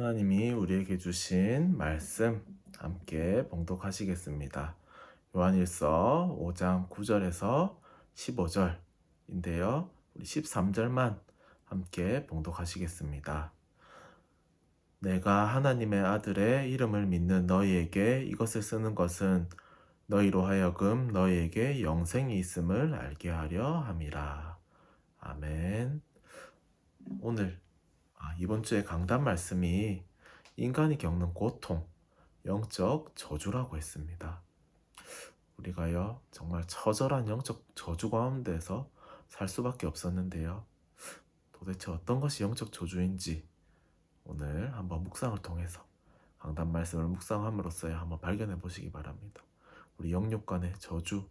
하나님이 우리에게 주신 말씀 함께 봉독하시겠습니다. 요한일서 5장 9절에서 15절인데요. 우리 13절만 함께 봉독하시겠습니다. 내가 하나님의 아들의 이름을 믿는 너희에게 이것을 쓰는 것은 너희로 하여금 너희에게 영생이 있음을 알게 하려 함이라. 아멘. 오늘 아, 이번 주에 강단 말씀이 인간이 겪는 고통, 영적 저주라고 했습니다. 우리가요, 정말 처절한 영적 저주 가운데서 살 수밖에 없었는데요. 도대체 어떤 것이 영적 저주인지 오늘 한번 묵상을 통해서 강단 말씀을 묵상함으로써 한번 발견해 보시기 바랍니다. 우리 영육간의 저주,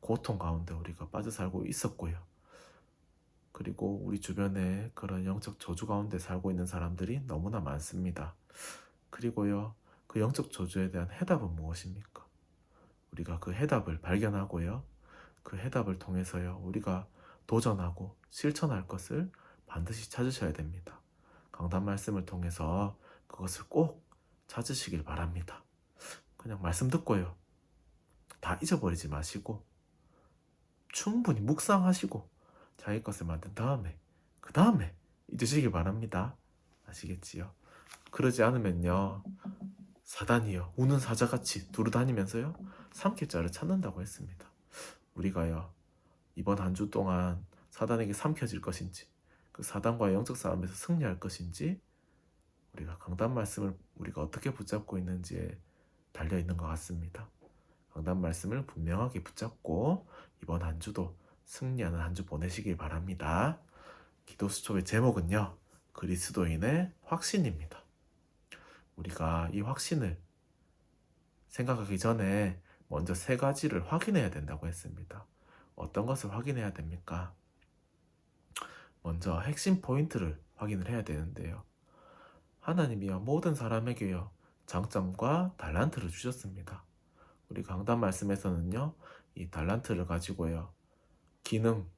고통 가운데 우리가 빠져 살고 있었고요. 그리고 우리 주변에 그런 영적 저주 가운데 살고 있는 사람들이 너무나 많습니다. 그리고요, 그 영적 저주에 대한 해답은 무엇입니까? 우리가 그 해답을 발견하고요, 그 해답을 통해서요, 우리가 도전하고 실천할 것을 반드시 찾으셔야 됩니다. 강단 말씀을 통해서 그것을 꼭 찾으시길 바랍니다. 그냥 말씀 듣고요, 다 잊어버리지 마시고, 충분히 묵상하시고, 자기 것을 만든 다음에 그 다음에 잊으시길 바랍니다. 아시겠지요? 그러지 않으면요 사단이요 우는 사자같이 두루다니면서요 삼킬자를 찾는다고 했습니다. 우리가요 이번 한 주 동안 사단에게 삼켜질 것인지 그 사단과의 영적 싸움에서 승리할 것인지 우리가 강단 말씀을 우리가 어떻게 붙잡고 있는지에 달려 있는 것 같습니다. 강단 말씀을 분명하게 붙잡고 이번 한 주도 승리하는 한 주 보내시길 바랍니다. 기도 수첩의 제목은요. 그리스도인의 확신입니다. 우리가 이 확신을 생각하기 전에 먼저 세 가지를 확인해야 된다고 했습니다. 어떤 것을 확인해야 됩니까? 먼저 핵심 포인트를 확인을 해야 되는데요. 하나님이요 모든 사람에게요 장점과 달란트를 주셨습니다. 우리 강단 말씀에서는요 이 달란트를 가지고요 기능,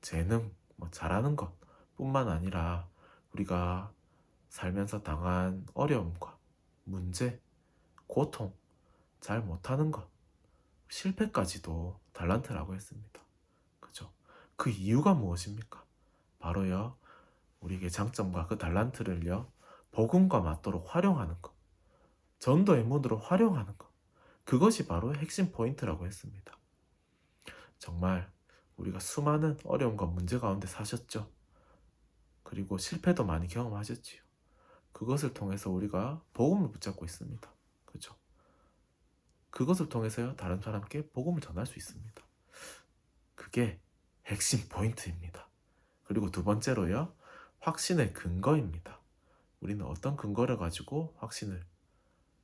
재능, 뭐 잘하는 것 뿐만 아니라 우리가 살면서 당한 어려움과 문제, 고통, 잘 못하는 것, 실패까지도 달란트라고 했습니다. 그죠? 그 이유가 무엇입니까? 바로요, 우리에게 장점과 그 달란트를요, 복음과 맞도록 활용하는 것, 전도의 문으로 활용하는 것, 그것이 바로 핵심 포인트라고 했습니다. 정말 우리가 수많은 어려움과 문제 가운데 사셨죠. 그리고 실패도 많이 경험하셨지요. 그것을 통해서 우리가 복음을 붙잡고 있습니다. 그죠? 그것을 통해서요, 다른 사람께 복음을 전할 수 있습니다. 그게 핵심 포인트입니다. 그리고 두 번째로요, 확신의 근거입니다. 우리는 어떤 근거를 가지고 확신을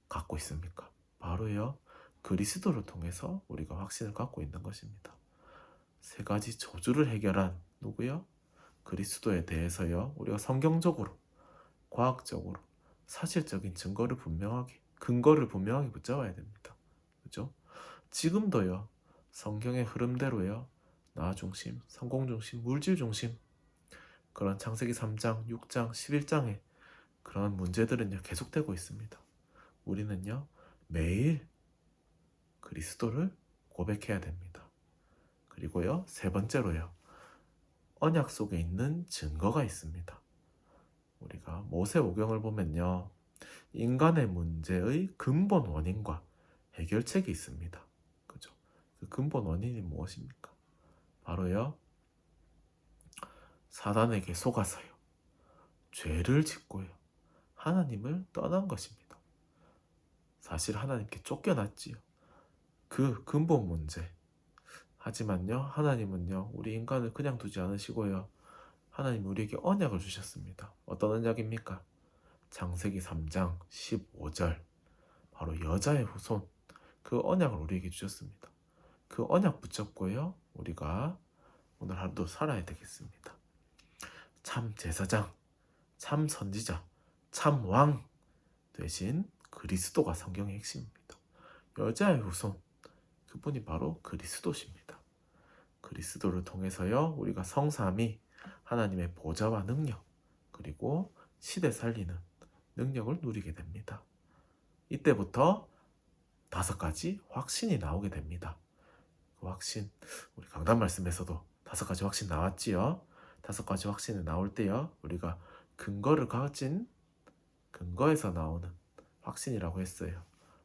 갖고 있습니까? 바로요, 그리스도를 통해서 우리가 확신을 갖고 있는 것입니다. 세 가지 저주를 해결한 누구요? 그리스도에 대해서요. 우리가 성경적으로, 과학적으로, 사실적인 증거를 분명하게, 근거를 분명하게 붙잡아야 됩니다. 그죠? 지금도요. 성경의 흐름대로요. 나 중심, 성공 중심, 물질 중심 그런 창세기 3장, 6장, 11장에 그런 문제들은요. 계속되고 있습니다. 우리는요. 매일 그리스도를 고백해야 됩니다. 그리고요, 세 번째로요, 언약 속에 있는 증거가 있습니다. 우리가 모세오경을 보면요, 인간의 문제의 근본 원인과 해결책이 있습니다. 그죠? 그 근본 원인이 무엇입니까? 바로요, 사단에게 속아서요, 죄를 짓고요, 하나님을 떠난 것입니다. 사실 하나님께 쫓겨났지요. 그 근본 문제, 하지만요, 하나님은요, 우리 인간을 그냥 두지 않으시고요. 하나님 우리에게 언약을 주셨습니다. 어떤 언약입니까? 장세기 3장 15절. 바로 여자의 후손. 그 언약을 우리에게 주셨습니다. 그 언약 붙잡고요. 우리가 오늘 하루도 살아야 되겠습니다. 참 제사장, 참 선지자, 참 왕 대신 그리스도가 성경의 핵심입니다. 여자의 후손. 그분이 바로 그리스도십니다. 그리스도를 통해서요, 우리가 성삼이 하나님의 보좌와 능력, 그리고 시대 살리는 능력을 누리게 됩니다. 이때부터 다섯 가지 확신이 나오게 됩니다. 그 확신, 우리 강단 말씀에서도 다섯 가지 확신 나왔지요. 다섯 가지 확신이 나올 때요, 우리가 근거를 가진 근거에서 나오는 확신이라고 했어요.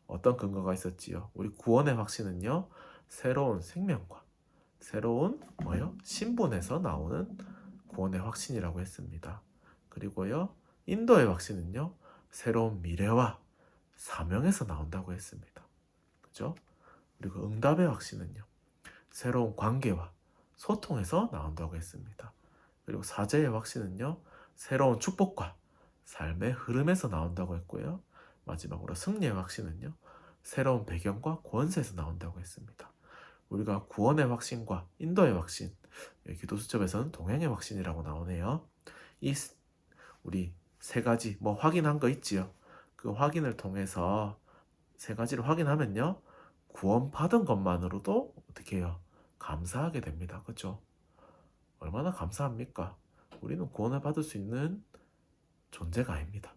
어떤 근거가 있었지요? 우리 구원의 확신은요, 새로운 생명과 새로운 뭐요? 신분에서 나오는 구원의 확신이라고 했습니다. 그리고요, 인도의 확신은요, 새로운 미래와 사명에서 나온다고 했습니다. 그죠? 그리고 응답의 확신은요, 새로운 관계와 소통에서 나온다고 했습니다. 그리고 사제의 확신은요, 새로운 축복과 삶의 흐름에서 나온다고 했고요. 마지막으로 승리의 확신은요, 새로운 배경과 권세에서 나온다고 했습니다. 우리가 구원의 확신과 인도의 확신, 기도 수첩에서는 동행의 확신이라고 나오네요. 이 우리 세 가지 뭐 확인한 거 있지요. 그 확인을 통해서 세 가지를 확인하면요. 구원 받은 것만으로도 어떻게 해요? 감사하게 됩니다. 그죠? 얼마나 감사합니까? 우리는 구원을 받을 수 있는 존재가 아닙니다.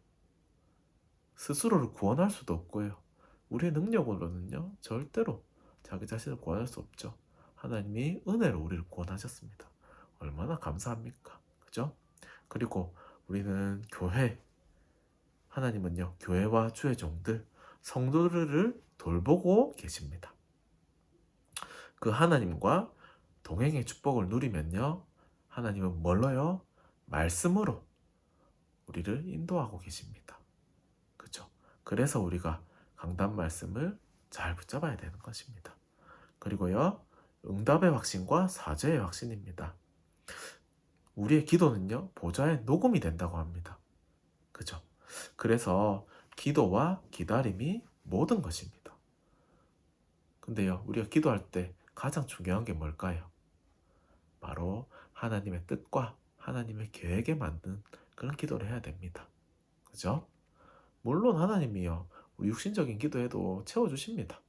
스스로를 구원할 수도 없고요. 우리의 능력으로는요, 절대로 자기 자신을 구원할 수 없죠. 하나님이 은혜로 우리를 구원하셨습니다. 얼마나 감사합니까? 그죠? 그리고 우리는 교회, 하나님은요, 교회와 주의 종들, 성도들을 돌보고 계십니다. 그 하나님과 동행의 축복을 누리면요, 하나님은 뭘로요? 말씀으로 우리를 인도하고 계십니다. 그래서 우리가 강단 말씀을 잘 붙잡아야 되는 것입니다. 그리고요, 응답의 확신과 사죄의 확신입니다. 우리의 기도는요, 보좌에 녹음이 된다고 합니다. 그죠? 그래서 기도와 기다림이 모든 것입니다. 근데요, 우리가 기도할 때 가장 중요한 게 뭘까요? 바로 하나님의 뜻과 하나님의 계획에 맞는 그런 기도를 해야 됩니다. 그죠? 물론 하나님이요, 우리 육신적인 기도에도 채워주십니다.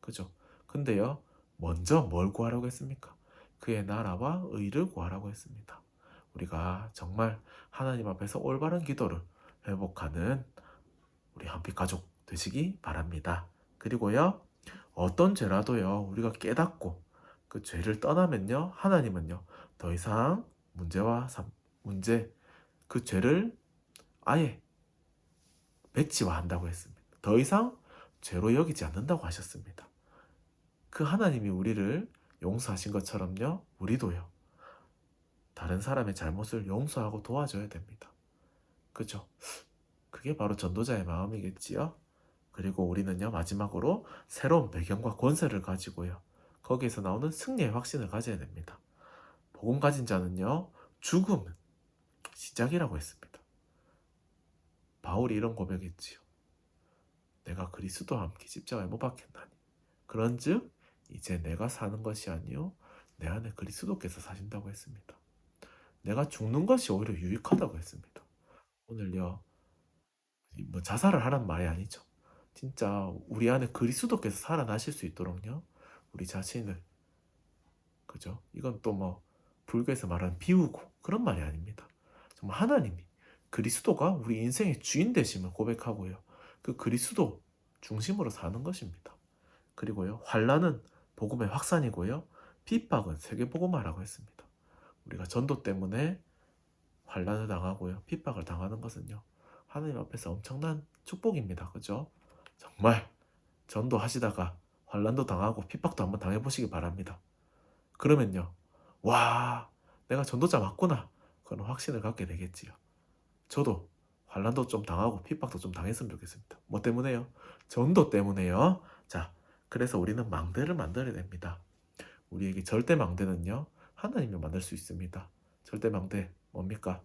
그죠? 근데요, 먼저 뭘 구하라고 했습니까? 그의 나라와 의를 구하라고 했습니다. 우리가 정말 하나님 앞에서 올바른 기도를 회복하는 우리 한빛 가족 되시기 바랍니다. 그리고요, 어떤 죄라도요, 우리가 깨닫고 그 죄를 떠나면요, 하나님은요, 더 이상 문제와 삶, 문제, 그 죄를 아예 백지화한다고 했습니다. 더 이상 죄로 여기지 않는다고 하셨습니다. 그 하나님이 우리를 용서하신 것처럼요, 우리도요, 다른 사람의 잘못을 용서하고 도와줘야 됩니다. 그죠? 그게 바로 전도자의 마음이겠지요? 그리고 우리는요, 마지막으로 새로운 배경과 권세를 가지고요, 거기에서 나오는 승리의 확신을 가져야 됩니다. 복음 가진 자는요, 죽음은 시작이라고 했습니다. 바울이 이런 고백했지요. 내가 그리스도와 함께 십자가에 못 박혔나니. 그런즉 이제 내가 사는 것이 아니요 내 안에 그리스도께서 사신다고 했습니다. 내가 죽는 것이 오히려 유익하다고 했습니다. 오늘요 뭐 자살을 하란 말이 아니죠. 진짜 우리 안에 그리스도께서 살아나실 수 있도록요 우리 자신을 그죠? 이건 또 뭐 불교에서 말하는 비우고 그런 말이 아닙니다. 정말 하나님이 그리스도가 우리 인생의 주인 되심을 고백하고요. 그 그리스도 중심으로 사는 것입니다. 그리고요. 환란은 복음의 확산이고요. 핍박은 세계 복음화라고 했습니다. 우리가 전도 때문에 환란을 당하고요. 핍박을 당하는 것은요. 하나님 앞에서 엄청난 축복입니다. 그죠? 정말 전도하시다가 환란도 당하고 핍박도 한번 당해 보시기 바랍니다. 그러면요. 와, 내가 전도자 맞구나. 그런 확신을 갖게 되겠지요. 저도 환란도 좀 당하고 핍박도 좀 당했으면 좋겠습니다. 뭐 때문에요? 전도 때문에요. 자, 그래서 우리는 망대를 만들어야 됩니다. 우리에게 절대 망대는요. 하나님이 만들 수 있습니다. 절대 망대 뭡니까?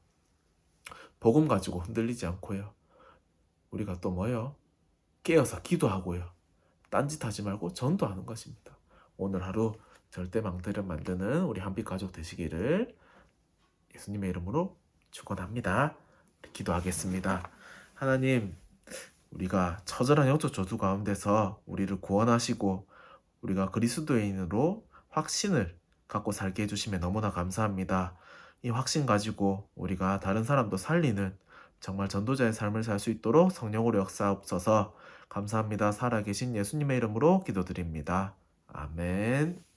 복음 가지고 흔들리지 않고요. 우리가 또 뭐요? 깨어서 기도하고요. 딴짓하지 말고 전도하는 것입니다. 오늘 하루 절대 망대를 만드는 우리 한빛 가족 되시기를 예수님의 이름으로 축원합니다. 기도하겠습니다. 하나님, 우리가 처절한 영적 저주 가운데서 우리를 구원하시고 우리가 그리스도인으로 확신을 갖고 살게 해주시면 너무나 감사합니다. 이 확신 가지고 우리가 다른 사람도 살리는 정말 전도자의 삶을 살 수 있도록 성령으로 역사하옵소서 감사합니다. 살아계신 예수님의 이름으로 기도드립니다. 아멘.